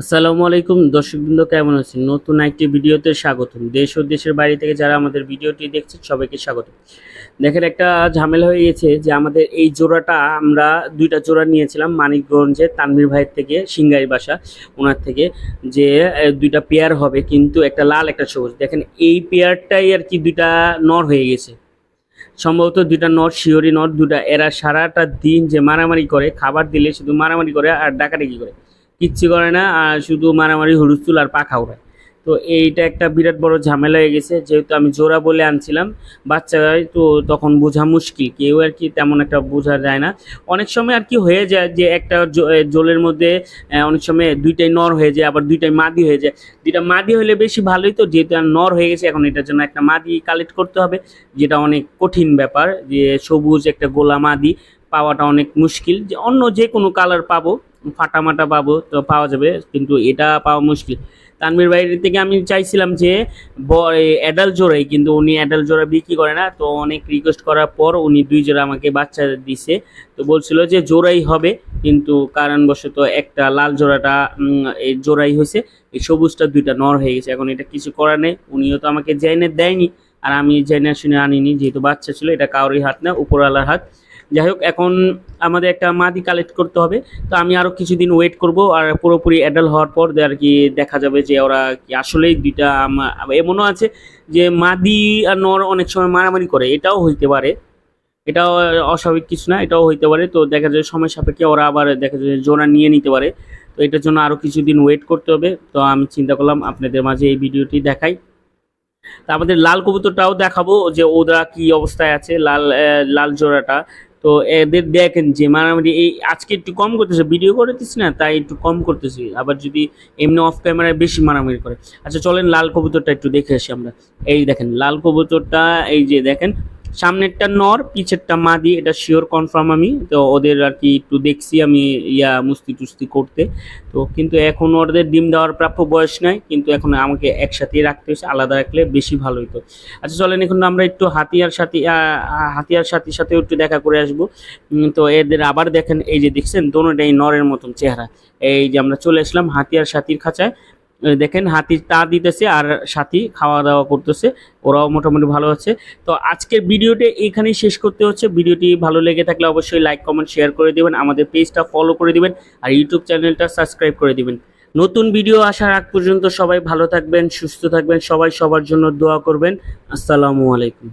আসসালামু আলাইকুম, দর্শকবৃন্দ, কেমন আছেন? নতুন একটি ভিডিওতে স্বাগতম। দেশ ও দেশের বাইরে থেকে যারা আমাদের ভিডিওটি দেখছেন, সবাইকে স্বাগত। দেখেন, একটা ঝামেলা হয়ে গেছে যে আমাদের এই জোড়াটা আমরা দুইটা জোড়া নিয়েছিলাম, মানিকগঞ্জে তানভীর ভাইয়ের থেকে সিঙ্গাই বাসা ওনার থেকে, যে দুইটা পেয়ার হবে, কিন্তু একটা লাল, একটা সবুজ। দেখেন, এই পেয়ারটাই আর কি দুইটা নর হয়ে গেছে। সম্ভবত দুইটা নট শিওরি নট দুটা এরা সারাটা দিন যে মারামারি করে, খাবার দিলে শুধু মারামারি করে আর ডাকাডাকি করে। কিচ্ছু করে না, আর শুধু মারামারি, হুলুস্থুল আর পাখা ওড়ায়। তো এইটা একটা বিরাট বড় ঝামেলা হয়ে গেছে, যেহেতু আমি জোড়া বলে আনছিলাম বাচ্চারাই তো তখন বোঝা মুশকিল, কেউ আর কি তেমন একটা বোঝা যায় না। অনেক সময় আর কি হয়ে যায় যে একটা জোলের মধ্যে অনেক সময় দুইটাই নর হয়ে যায়, আবার দুইটাই মাদি হয়ে যায়। দুইটা মাদি হলে বেশি ভালোই তো, যেহেতু নর হয়ে গেছে, এখন এটার জন্য একটা মাদি কালেক্ট করতে হবে, যেটা অনেক কঠিন ব্যাপার, যে সবুজ একটা গোলা মাদি পাওয়াটা অনেক মুশকিল। যে অন্য যে কোনো কালার পাবো ফাটামাটা পাবো, তো পাওয়া যাবে, কিন্তু এটা পাওয়া মুশকিল। তানভীর বাইরের থেকে আমি চাইছিলাম যে অ্যাডাল্ট জোড়াই, কিন্তু উনি অ্যাডাল্ট জোড়া বিক্রি করে না, তো অনেক রিকোয়েস্ট করার পর উনি দুই জোড়া আমাকে বাচ্চা দিছে। তো বলছিল যে জোড়াই হবে, কিন্তু কারণবশত একটা লাল জোড়াটা জোড়াই হয়েছে, এই সবুজটা দুইটা নর হয়ে গেছে, এখন এটা কিছু করার নেই। উনিও তো আমাকে জেনে দেয়নি, আর আমি জেনে শুনে আনিনি, যেহেতু বাচ্চা ছিল, এটা কারোরই হাত না, উপরওয়ালার হাত। যাই হোক এখন আমাদের একটা মাদি কালেক্ট করতে হবে। তো আমি আরও কিছুদিন ওয়েট করব, আর পুরোপুরি অ্যাডাল্ট হওয়ার পর আর কি দেখা যাবে যে ওরা কি আসলেই দুইটা এমনও আছে যে মাদি আর নর অনেক সময় মারামারি করে, এটাও হইতে পারে। এটাও অস্বাভাবিক কিছু না, এটাও হইতে পারে। তো দেখা যায় সময় সাপেক্ষে ওরা আবার দেখা যায় জোড়া নিয়ে নিতে পারে। তো এটার জন্য আরও কিছুদিন ওয়েট করতে হবে। তো আমি চিন্তা করলাম আপনাদের মাঝে এই ভিডিওটি দেখাই। তা আমাদের লাল কবুতরটাও দেখাবো যে ওরা কি অবস্থায় আছে, লাল লাল জোড়াটা। তো এদের দেখেন যে মারামারি, এই আজকে একটু কম করতেছে ভিডিও করতেছি না, তাই একটু কম করতেছি। আবার যদি এমনি অফ ক্যামেরায় বেশি মারামারি করে। আচ্ছা চলেন লাল কবুতরটা একটু দেখে আসি আমরা। এই দেখেন, লাল কবুতরটা, এই যে দেখেন সামনেরটা নর, পিছেরটা মাদি, এটা শিওর কনফার্ম আমি। তো ওদের আর কি একটু দেখছি আমি ইয়া মুস্তি টুস্তি করতে। তো কিন্তু এখন ওদের ডিম দেওয়ার প্রাপ্য বয়স নাই, কিন্তু এখন আমাকে একসাথেই রাখতে হয়েছে, আলাদা রাখলে বেশি ভালো হতো আচ্ছা চলেন এখন আমরা একটু হাতিয়ার সাথে হাতিয়ার সাথীর সাথে একটু দেখা করে আসব। তো এদের আবার দেখেন, এই যে দেখছেন, দোনোটাই নরের মতন চেহারা। এই যে আমরা চলে আসলাম হাতিয়ার সাথীর খাঁচায়। দেখেন, হাতি তা দিতেছে আর সাথী খাওয়া দাওয়া করতেছে। ওরাও মোটামুটি ভালো আছে। তো আজকের ভিডিওটি এখানেই শেষ করতে হচ্ছে। ভিডিওটি ভালো লেগে থাকলে অবশ্যই লাইক কমেন্ট শেয়ার করে দিবেন। আমাদের পেজটা ফলো করে দিবেন আর ইউটিউব চ্যানেলটা সাবস্ক্রাইব করে দিবেন। নতুন ভিডিও আসার আগ পর্যন্ত সবাই ভালো থাকবেন, সুস্থ থাকবেন। সবাই সবার জন্য দোয়া করবেন। আসসালামু আলাইকুম।